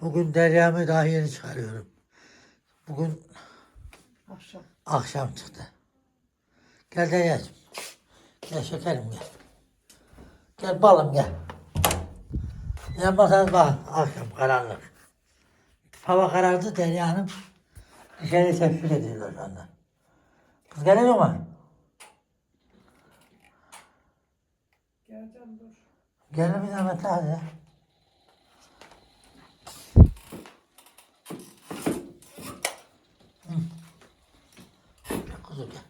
Bugün deryamı daha yeni çıkarıyorum. Bugün Akşam. akşam çıktı. Gel deryacığım. Gel şekerim gel. Gel balım gel. Yanmasanız bak akşam karanlık. Hava karardı Derya Hanım. Dışarı tepkil ediyorlar şu anda. Kız geliyor mu? Geleceğim dur. Gel bir zahmet hadi ya. Hı. Gel Kuzu gel.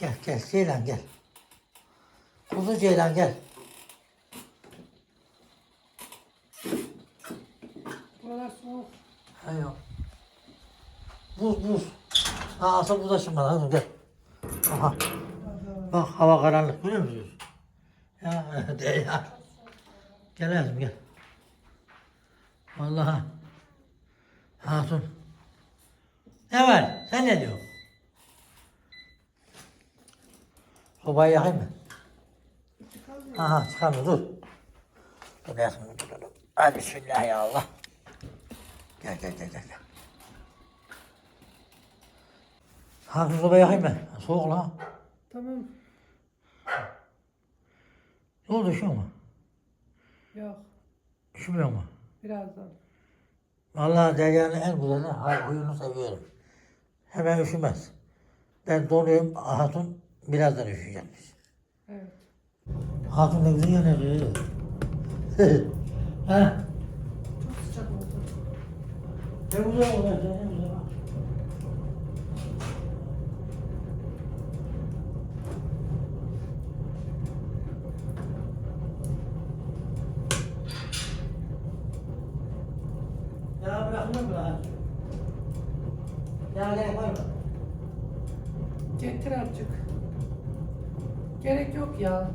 Gel gel Ceylan gel. Kuzu Ceylan gel. Buralar soğuk. Ha yok. Buz buz. Ha asıl buz açılmadı. Hadi gel. Aha. Bak hava karanlık görüyor musunuz? Ya de ya. Gel lazım gel. Vallahi. Hatun. Ne var? Sen ne diyorsun? Sobayı yakayım mı? Aha çıkarma dur. Dur yazım dur dur. dur. Hadi bismillah ya Allah. Gel gel gel gel. gel. Hatun sobayı yakayım mı? Soğuk lan. Tamam. Ne oldu üşüyor mu? Yok. Üşümüyor mu? Birazdan. Vallahi Derya'nın en güzeli huyunu seviyorum. Hemen üşümez. Ben donuyorum, hatun birazdan üşüyecekmiş. Evet. Hatun ne güzel yanıyor. ha? Çok sıcak oldu. Ne güzel oldu, ne güzel. bak. Ya bırakmıyor mu lan? Ya gerek var mı? Getir azıcık. Gerek yok ya.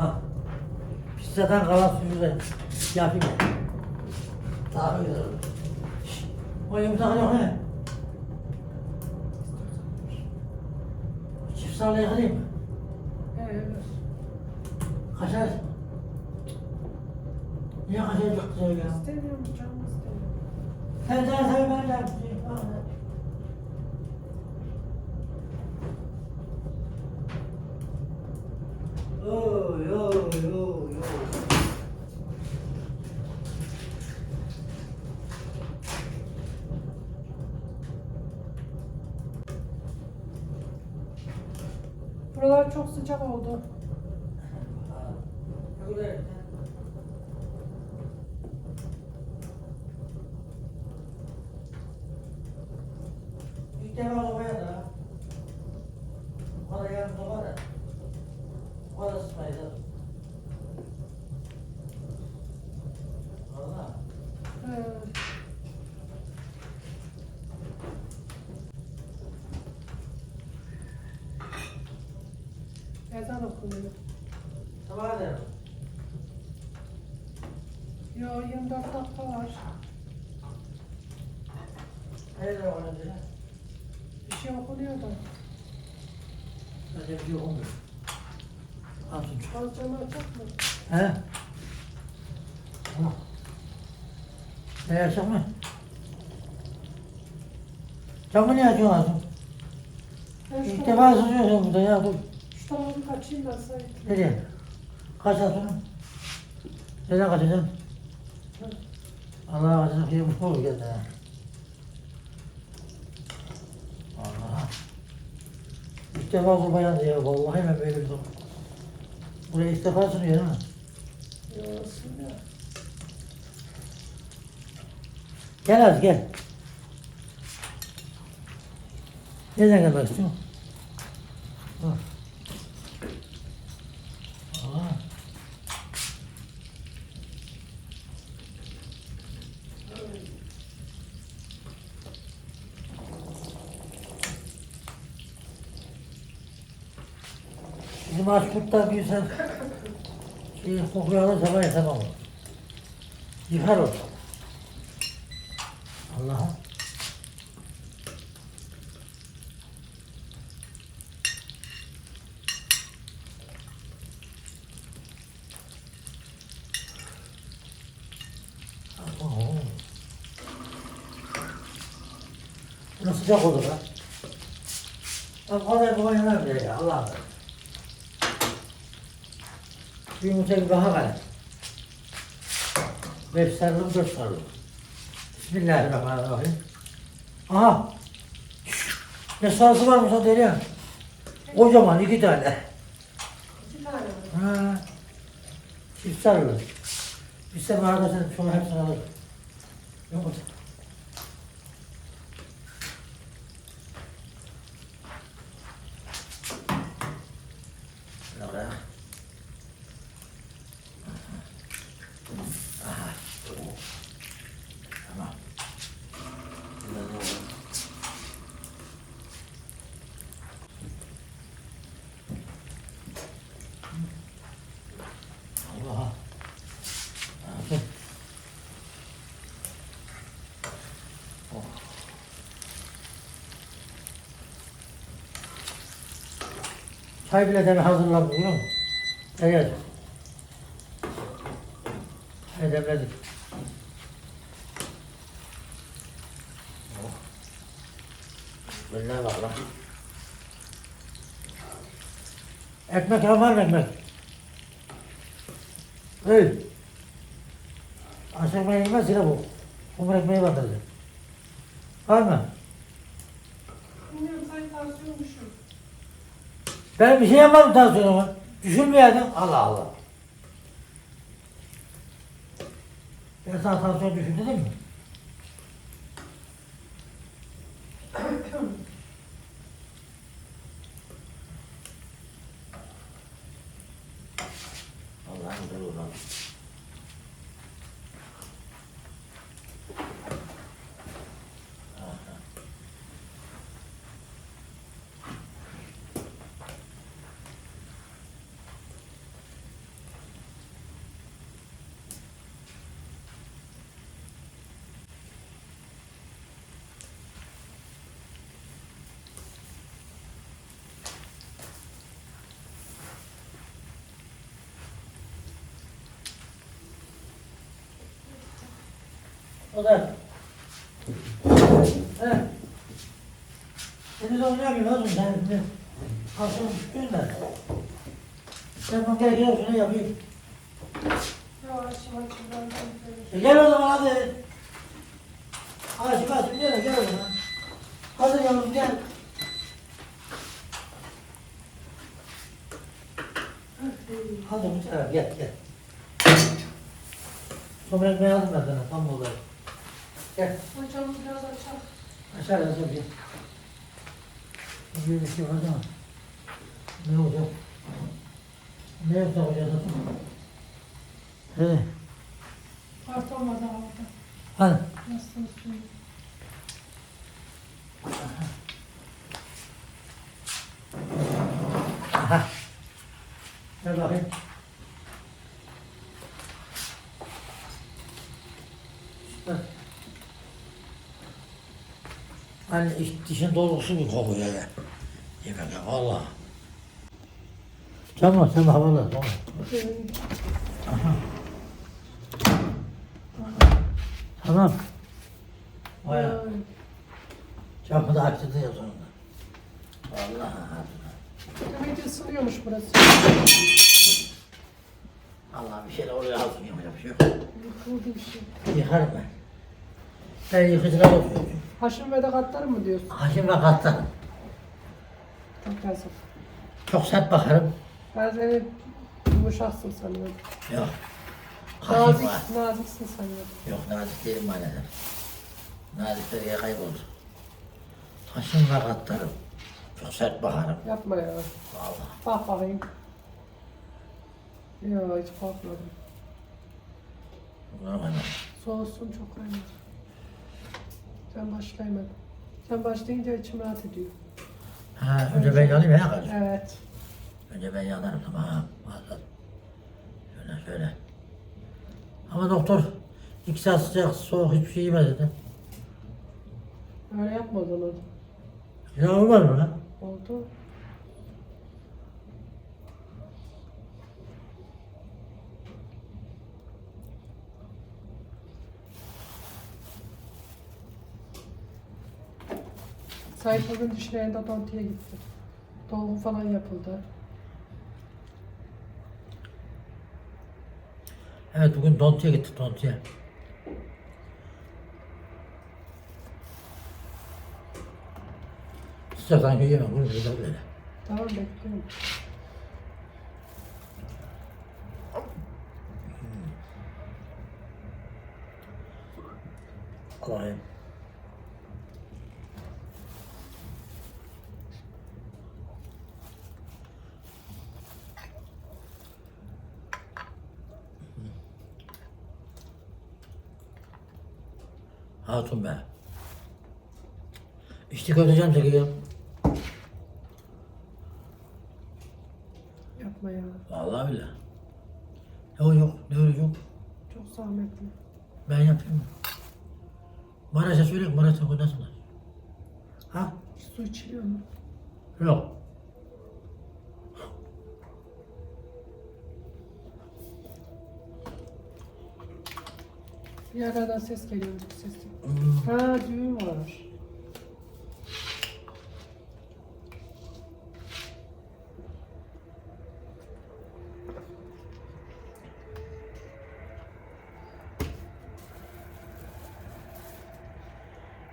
Aha. Pizzadan kalan suyu da yapayım ya. Daha güzel olur. O yumurta yok ne? Çift sarılı yakalayayım mı? Evet. Kaçar. Niye kaçar çok güzel ya? İstemiyorum canım istemiyorum. Sen sen sen ben Buralar çok sıcak oldu. İlk defa sobaya da. O kadar yarım soba da. O kadar ısıtmayız da. Valla. Evet. Ezan okunuyor. Sabah da. Yo 24 dakika var. Nerede o önce? Bir şey okunuyor da. Öyle bir şey olmuyor. Hatun. Az camı açık mı? He? Tamam. Ne yaşak mı? Camı niye açıyorsun? Ben şu İlk defa sızıyorsun burada ya dur. Şu tarafa bir kaçayım da Sait. Nereye? Kaç Hatun'um? Nereden kaçacaksın? Allah kaçacak yeri mutlu olur kendine. Allah. İlk defa kurban yandı ya. Vallahi hemen böyle bir durum. Buraya ilk defa sunuyor ha. Yo şimdi. Gel az gel. Nereden gelmek istiyorsun? Dur. Aa. Bizim aç kurtlar bir sen şey kokuyu alırsa ben yemem onu. Yıkar o. Allah'ım. Oo. Bu sıcak olur ha. Ben kolay kolay yemem bile ya Allah'ım. Bir yumurta gibi daha var. Beş sarılım, dört sarılım. Bismillahirrahmanirrahim. Aha! Ne sağsı var sen Derya? Kocaman iki tane. İki tane var. Ha. Çift sarılı. Biz de arada sen şunu hepsini alır. Yumurta. Şöyle. Aha. Tamam. Biraz da olur. Allah. Aferin. Oh. Çay bile tabii hazırlandı biliyor musun? Evet. Çay demledik. Oh. Vallahi bak lan. Ekmek var mı ekmek? Hey. Yemeği yemez yine bu. Kumur ekmeği batırdı. Var mı? Ben bir şey yapmadım tansiyonuma. Düşürmeyeydim. Allah Allah. Ben sana tansiyon düşür dedim mi? Allah'ım güzel olur. Da. He. Deniz oynayamıyor oğlum sen. şimdi Kalsın düştün de. Sen bana gel gel şunu yapayım. Ben E gel o zaman hadi. Aşık aşık gel gel o zaman. Hadi yavrum gel. Hadi bu tarafa gel gel. Sonra ekmeği aldım ben sana tam oldu. Gel. Hocamız biraz açar. Aşağı yazıyor gel. Bir şey var ama. Ne olacak? Ne yapacak hocam? He. Karton var daha orada. Hadi. Nasılsınız? şimdi? Aha. Gel bakayım. Süper. İç, dişin dolusu bir kokuyor ya. Yemek valla. Tamam sen havalı. Tamam. Tamam. Baya Ay, çapı da açtı ya sonunda. Vallahi. Demek ki ısınıyormuş burası. Allah bir şeyler oluyor altın yapacak bir şey yok. Şey. Yıkarım ben. Ben yıkıcılar oturuyorum. Haşim ve de katlarım mı diyorsun? Hakim ve katlarım. Çok yazık. Çok sert bakarım. Ben seni yumuşaksın sanıyordum. Yok. Nazik, var. naziksin sanıyordum. Yok nazik değilim maalesef. Nazikler ya kayboldu. Hakim ve katlarım. Çok sert bakarım. Yapma ya. Vallahi. Bak bakayım. Yok hiç korkmadım. Normal. Soğusun çok kaynar. Sen başlaymadın. Sen başlayınca içim rahat ediyor. Ha, önce ben yanayım ya kardeşim. Evet. Önce ben yanarım tamam. Bazen. Şöyle şöyle. Ama doktor iki saat sıcak soğuk hiçbir şey yeme dedi. Öyle yapma o zaman. Ya olmaz mı lan? Oldu. Sait bugün dişlerinde dontiye gitti. Dolgu falan yapıldı. Evet bugün Donti'ye gittik Donti'ye. Sıcaktan yiyemem bunu böyle böyle. Tamam bekliyorum. Alayım. Hatun be. İşte göreceğim çekiyor. Yapma ya. Vallahi bile. Yok yok, öyle yok. Çok zahmetli. Ben yapayım. Maraş'a söyleyeyim, Maraş'a oynasınlar. Ha? Su içiliyor mu? Yok. Bir yerlerden ses geliyor. Ses. Hmm. Ha düğün var.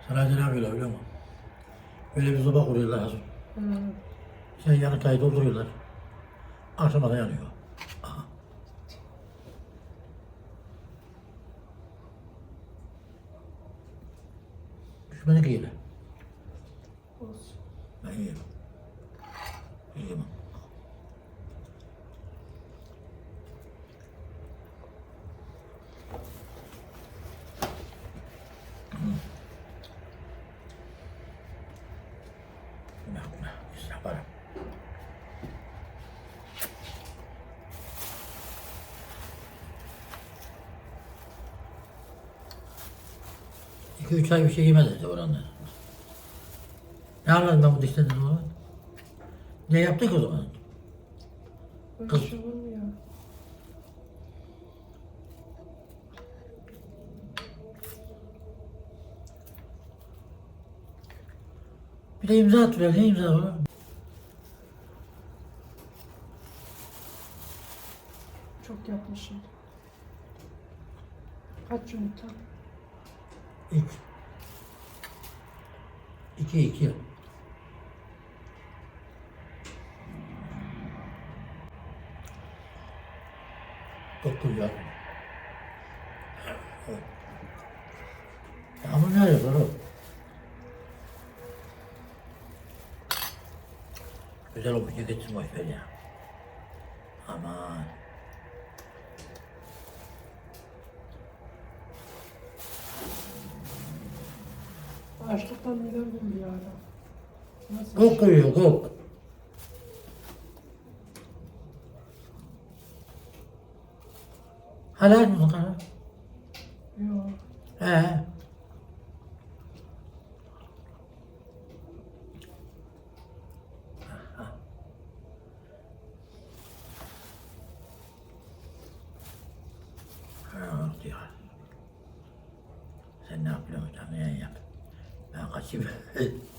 Sana ne yapıyorlar biliyor musun? Böyle bir soba kuruyorlar hazır. Ha. Sen yanıtayı dolduruyorlar. Akşama da yanıyor. Aha. Düşmanı giyle. Olsun. Ben yiyemem. Yiyemem. 2-3 ay bir şey yemedi dedi oranlar. Ne anladım ben bu dişten o? Ne yaptık o zaman? Böyle Kız. şey olur mu ya? Bir de imza atıyor. Ne imza var? Çok yapmışım. Kaç yumurta? Üç. İki iki. Dokuz ya. Ama ne yapıyor oğlum? Güzel olmuş, yıkıtsın boş ver ya. Aman. Açlıktan midem ya. adam. Nasıl? Kok koyuyor, kok. Helal mısın kana? Yok. He. Sen ne yapıyorsun canım ya yap. Ben kaçayım.